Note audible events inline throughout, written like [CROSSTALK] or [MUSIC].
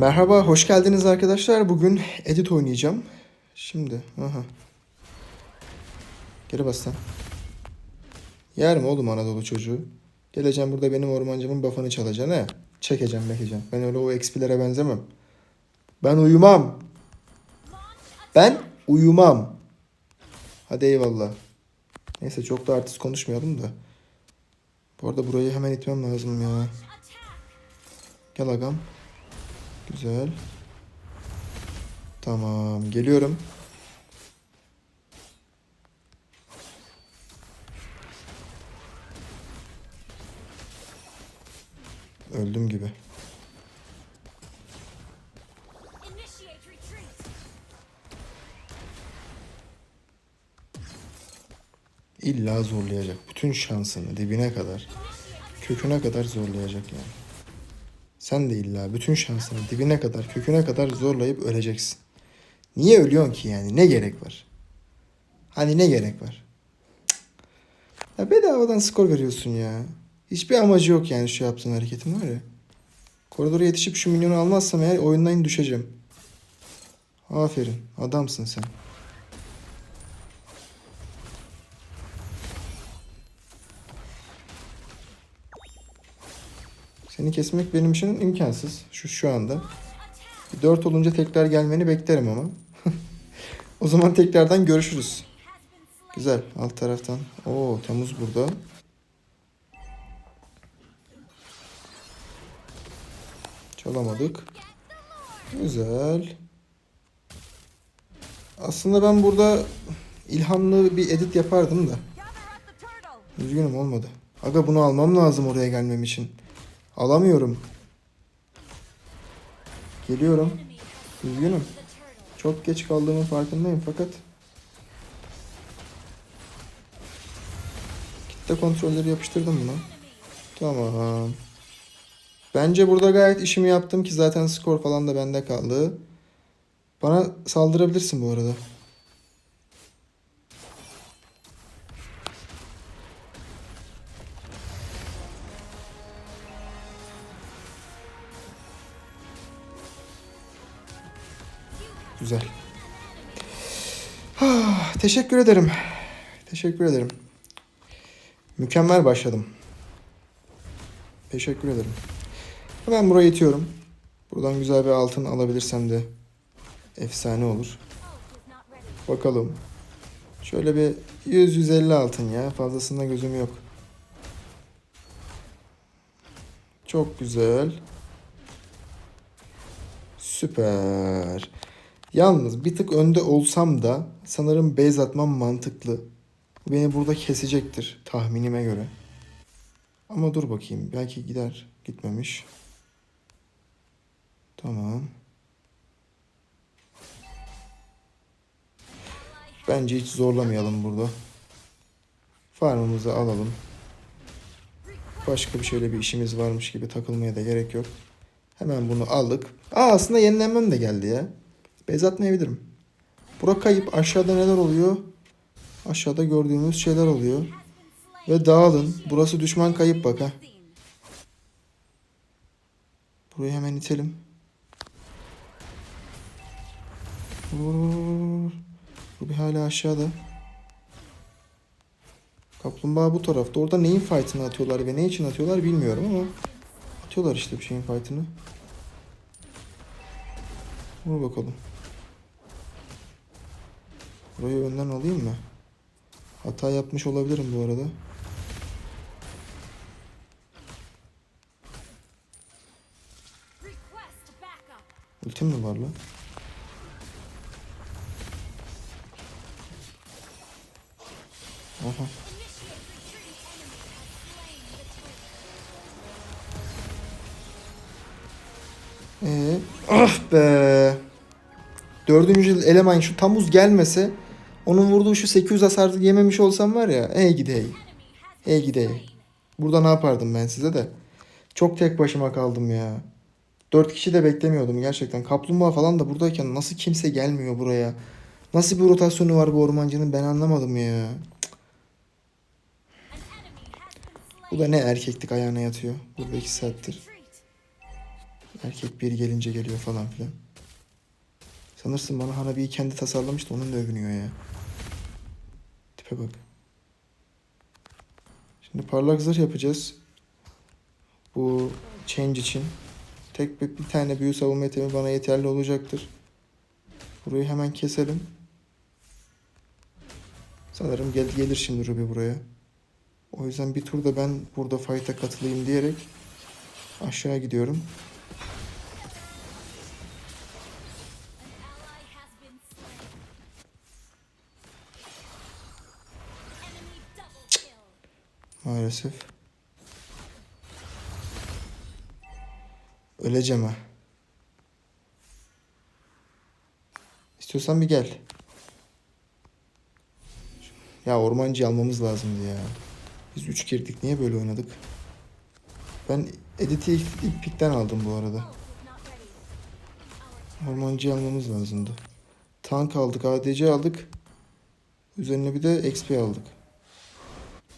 Merhaba, hoş geldiniz arkadaşlar. Bugün edit oynayacağım. Şimdi, aha. Geri bas lan. Yer mi oğlum Anadolu çocuğu? Geleceğim burada benim ormancımın buff'ını çalacaksın he. Çekeceğim, bekeceğim. Ben öyle o XP'lere benzemem. Ben uyumam. Ben uyumam. Hadi eyvallah. Neyse çok da artist konuşmayalım da. Bu arada burayı hemen itmem lazım ya. Gel agam. Güzel. Tamam. Geliyorum. Öldüm gibi. İlla zorlayacak. Bütün şansını dibine kadar, köküne kadar zorlayacak yani. Sen de illa bütün şansını dibine kadar, köküne kadar zorlayıp öleceksin. Niye ölüyorsun ki yani? Ne gerek var? Hani ne gerek var? Cık. Ya bedavadan skor veriyorsun ya. Hiçbir amacı yok yani şu yaptığın hareketin var ya. Koridora yetişip şu milyonu almazsam eğer oyundan düşeceğim. Aferin. Adamsın sen. Seni kesmek benim için imkansız. Şu şu anda. Bir 4 olunca tekrar gelmeni beklerim ama. [LAUGHS] o zaman tekrardan görüşürüz. Güzel. Alt taraftan. Oo Temmuz burada. Çalamadık. Güzel. Aslında ben burada ilhamlı bir edit yapardım da. Üzgünüm olmadı. Aga bunu almam lazım oraya gelmem için. Alamıyorum. Geliyorum. Üzgünüm. Çok geç kaldığımın farkındayım fakat kitle kontrolleri yapıştırdım buna. Tamam. Bence burada gayet işimi yaptım ki zaten skor falan da bende kaldı. Bana saldırabilirsin bu arada. Güzel. Ah, teşekkür ederim. Teşekkür ederim. Mükemmel başladım. Teşekkür ederim. Hemen buraya itiyorum. Buradan güzel bir altın alabilirsem de efsane olur. Bakalım. Şöyle bir 100-150 altın ya. Fazlasında gözüm yok. Çok güzel. Süper. Yalnız bir tık önde olsam da sanırım base atmam mantıklı. Beni burada kesecektir tahminime göre. Ama dur bakayım. Belki gider. Gitmemiş. Tamam. Bence hiç zorlamayalım burada. Farmımızı alalım. Başka bir şöyle bir işimiz varmış gibi takılmaya da gerek yok. Hemen bunu aldık. Aa aslında yenilenmem de geldi ya. Bez atmayabilirim. Bura kayıp. Aşağıda neler oluyor? Aşağıda gördüğümüz şeyler oluyor. Ve dağılın. Burası düşman kayıp bak ha. Burayı hemen itelim. Vur, bir hala aşağıda. Kaplumbağa bu tarafta. Orada neyin fight'ını atıyorlar ve ne için atıyorlar bilmiyorum ama atıyorlar işte bir şeyin fight'ını. Vur bakalım. Burayı önden alayım mı? Hata yapmış olabilirim bu arada. Ultim mi var lan? Aha. Ee, ah be. Dördüncü eleman şu Tamuz gelmese onun vurduğu şu 800 hasar yememiş olsam var ya ey gidey. Ey gidey. Burada ne yapardım ben size de. Çok tek başıma kaldım ya. Dört kişi de beklemiyordum gerçekten. Kaplumbağa falan da buradayken nasıl kimse gelmiyor buraya? Nasıl bir rotasyonu var bu ormancının ben anlamadım ya. Bu da ne erkeklik ayağına yatıyor. Burada iki saattir. Erkek biri gelince geliyor falan filan. Sanırsın bana Hanabi'yi kendi tasarlamış da onun da övünüyor ya. Tipe bak. Şimdi parlak zırh yapacağız. Bu change için. Tek bir, bir tane büyü savunma itemi bana yeterli olacaktır. Burayı hemen keselim. Sanırım gel gelir şimdi Ruby buraya. O yüzden bir turda ben burada fight'a katılayım diyerek aşağı gidiyorum. Maalesef. Öleceğim ha. İstiyorsan bir gel. Ya ormancı almamız lazımdı ya. Biz 3 girdik. Niye böyle oynadık? Ben editi ilk, ilk pikten aldım bu arada. Ormancı almamız lazımdı. Tank aldık, ADC aldık. Üzerine bir de XP aldık.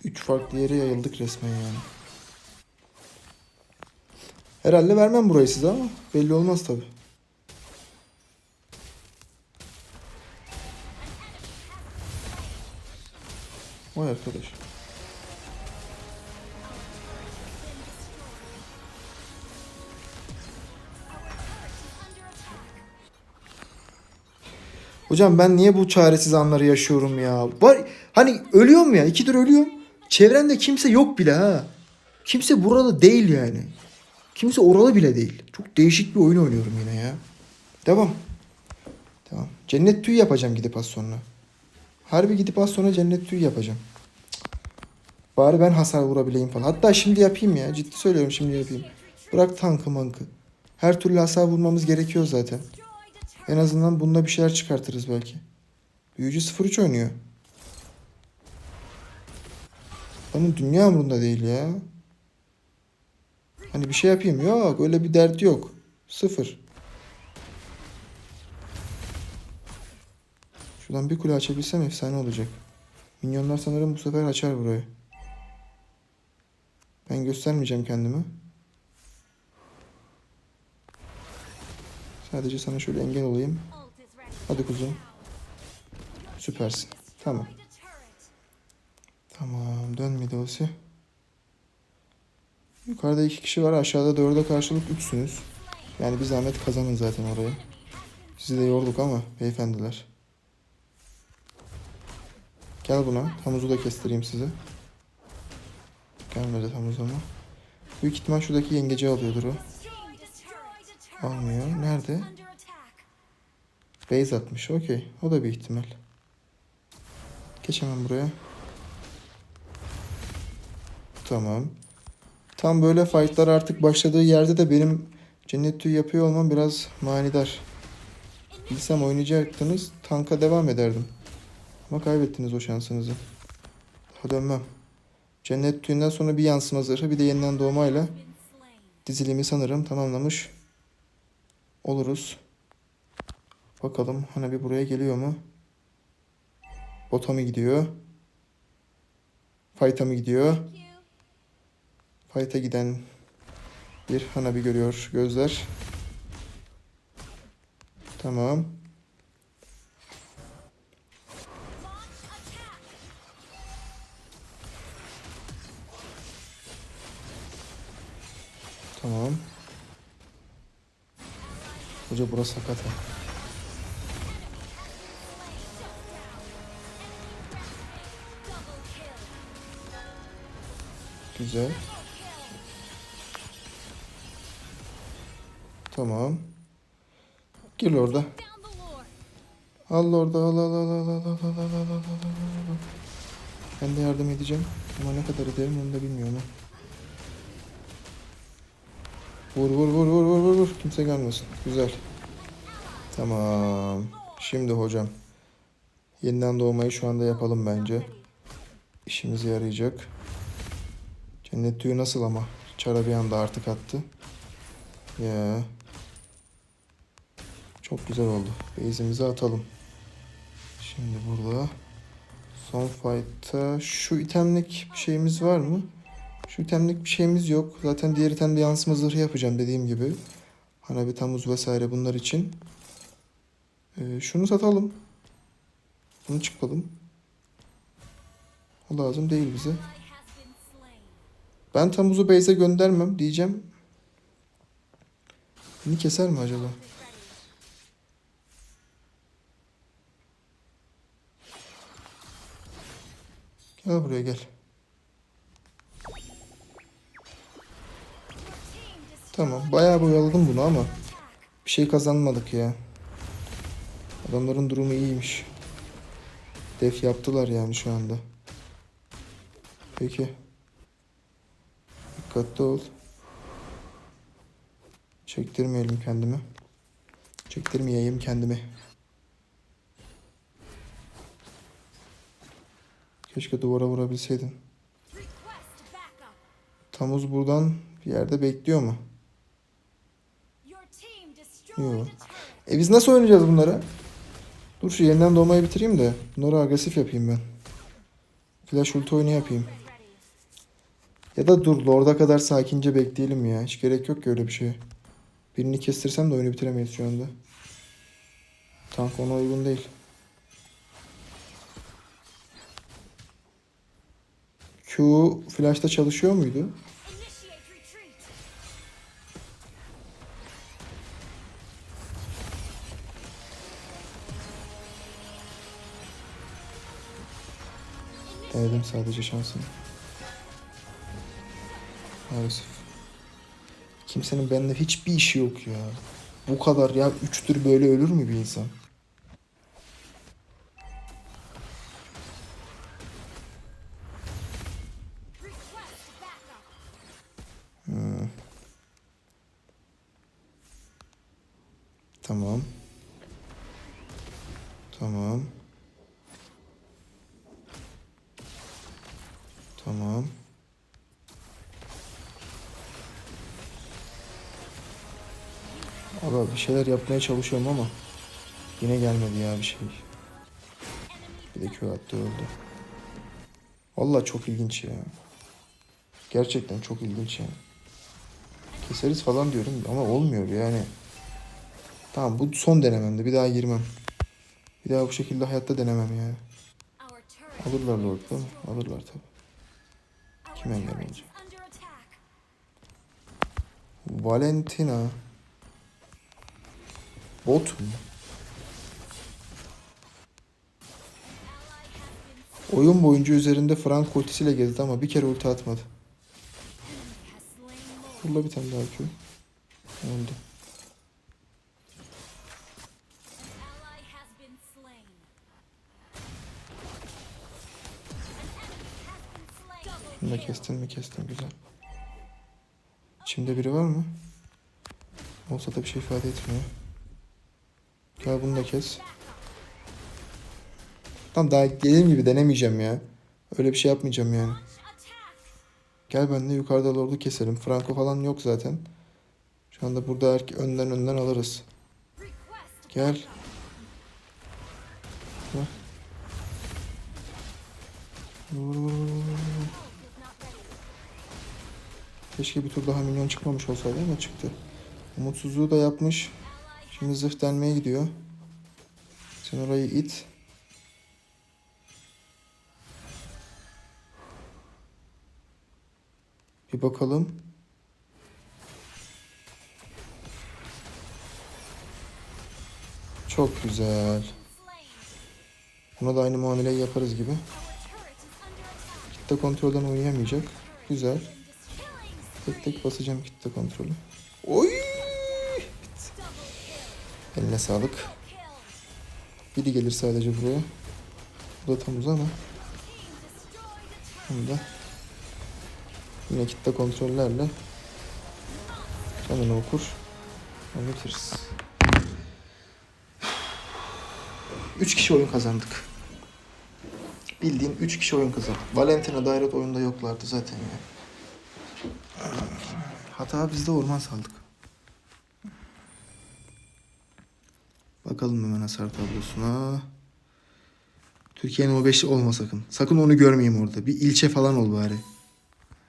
Üç farklı yere yayıldık resmen yani. Herhalde vermem burayı size ama belli olmaz tabi. Vay arkadaş. Hocam ben niye bu çaresiz anları yaşıyorum ya? Var hani ölüyorum ya ikidir ölüyorum. Çevremde kimse yok bile ha. Kimse burada değil yani. Kimse oralı bile değil. Çok değişik bir oyun oynuyorum yine ya. Devam. Tamam. Cennet tüyü yapacağım gidip az sonra. Harbi gidip az sonra cennet tüyü yapacağım. Bari ben hasar vurabileyim falan. Hatta şimdi yapayım ya. Ciddi söylüyorum şimdi yapayım. Bırak tankı mankı. Her türlü hasar vurmamız gerekiyor zaten. En azından bunda bir şeyler çıkartırız belki. Büyücü 03 oynuyor. Onun dünya umurunda değil ya. Hani bir şey yapayım. Yok öyle bir dert yok. Sıfır. Şuradan bir kule açabilsem efsane olacak. Minyonlar sanırım bu sefer açar burayı. Ben göstermeyeceğim kendimi. Sadece sana şöyle engel olayım. Hadi kuzum. Süpersin. Tamam. Tamam. Dön Midos'i. Yukarıda iki kişi var. Aşağıda dörde karşılık üçsünüz. Yani bir zahmet kazanın zaten orayı. Sizi de yorduk ama beyefendiler. Gel buna. Hamuzu da kestireyim size. Gelmedi hamuz ama. Büyük ihtimal şuradaki yengeci alıyordur o. Almıyor. Nerede? Base atmış. Okey. O da bir ihtimal. Geç hemen buraya. Tamam. Tam böyle fightlar artık başladığı yerde de benim cennet tüyü yapıyor olmam biraz manidar. Bilsem oynayacaktınız tanka devam ederdim. Ama kaybettiniz o şansınızı. Daha dönmem. Cennet tüyünden sonra bir yansıma zırhı bir de yeniden doğmayla dizilimi sanırım tamamlamış oluruz. Bakalım hani bir buraya geliyor mu? Bota mı gidiyor? Fight'a mı gidiyor? Fight'a giden bir Hanabi görüyor gözler. Tamam. Tamam. Hoca burası sakat ha. Güzel. Tamam. Gel orada. Al orada al al al al al al al al al al. Ben de yardım edeceğim. Ama ne kadar ederim onu da bilmiyorum. Vur vur vur vur vur vur vur. Kimse gelmesin. Güzel. Tamam. Şimdi hocam. Yeniden doğmayı şu anda yapalım bence. İşimize yarayacak. Cennet tüyü nasıl ama? Çara bir anda artık attı. Ya. Çok güzel oldu. Base'imizi atalım. Şimdi burada son fight'ta şu itemlik bir şeyimiz var mı? Şu itemlik bir şeyimiz yok. Zaten diğer itemde yansıma zırhı yapacağım dediğim gibi. Hanabi Tamuz vesaire bunlar için. Ee, şunu satalım. Bunu çıkalım. O lazım değil bize. Ben Tamuz'u base'e göndermem diyeceğim. Beni keser mi acaba? Gel buraya gel. Tamam bayağı boyaladım bunu ama bir şey kazanmadık ya. Adamların durumu iyiymiş. Def yaptılar yani şu anda. Peki. Dikkatli ol. Çektirmeyelim kendimi. Çektirmeyeyim kendimi. Keşke duvara vurabilseydim. Tamuz buradan bir yerde bekliyor mu? Your team destroyed Yo. a turret. E biz nasıl oynayacağız bunları? Dur şu yeniden doğmayı bitireyim de bunları agresif yapayım ben. Flash ulti oyunu yapayım. Ya da dur Lord'a kadar sakince bekleyelim ya. Hiç gerek yok ki öyle bir şeye. Birini kestirsem de oyunu bitiremeyiz şu anda. Tank ona uygun değil. Q flash'ta çalışıyor muydu? Denedim sadece şansını. Maalesef. Kimsenin bende hiçbir işi yok ya. Bu kadar ya. Üçtür böyle ölür mü bir insan? Abi bir şeyler yapmaya çalışıyorum ama yine gelmedi ya bir şey. Bir de Q attı öldü. Vallahi çok ilginç ya. Gerçekten çok ilginç ya. Keseriz falan diyorum ama olmuyor yani. Tamam bu son denememdi. Bir daha girmem. Bir daha bu şekilde hayatta denemem yani. Alırlar Lord değil mi? Alırlar tabii. Kim under attack. Valentina. Bot Oyun boyunca üzerinde Frank ultisiyle gezdi ama bir kere ulti atmadı. Fırla bir tane daha Q. Slain. Bunu da kestin mi kestin güzel. İçimde biri var mı? Olsa da bir şey ifade etmiyor. Gel bunu da kes. Tamam daha dediğim gibi denemeyeceğim ya. Öyle bir şey yapmayacağım yani. Gel ben de yukarıda Lord'u keselim. Franco falan yok zaten. Şu anda burada erke- önden önden alırız. Gel. Keşke bir tur daha minyon çıkmamış olsaydı ama çıktı. Umutsuzluğu da yapmış. Şimdi zırh delmeye gidiyor. Sen orayı it. Bir bakalım. Çok güzel. Buna da aynı muameleyi yaparız gibi. Kitle kontrolden oynayamayacak. Güzel. Tek tek basacağım kitle kontrolü. Oy! Eline sağlık. Biri gelir sadece buraya. Bu da tam uz ama. Team destroyed a turret. Bunu da yine kitle kontrollerle canını okur. Bitiririz. 3 kişi oyun kazandık. Bildiğin 3 kişi oyun kazandık. Valentina Dairot oyunda yoklardı zaten ya. Hata bizde orman saldık. Bakalım hemen hasar tablosuna. Türkiye'nin o beşi olma sakın. Sakın onu görmeyeyim orada. Bir ilçe falan ol bari.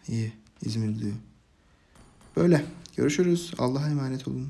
İyi. İzmir diyor. Böyle. Görüşürüz. Allah'a emanet olun.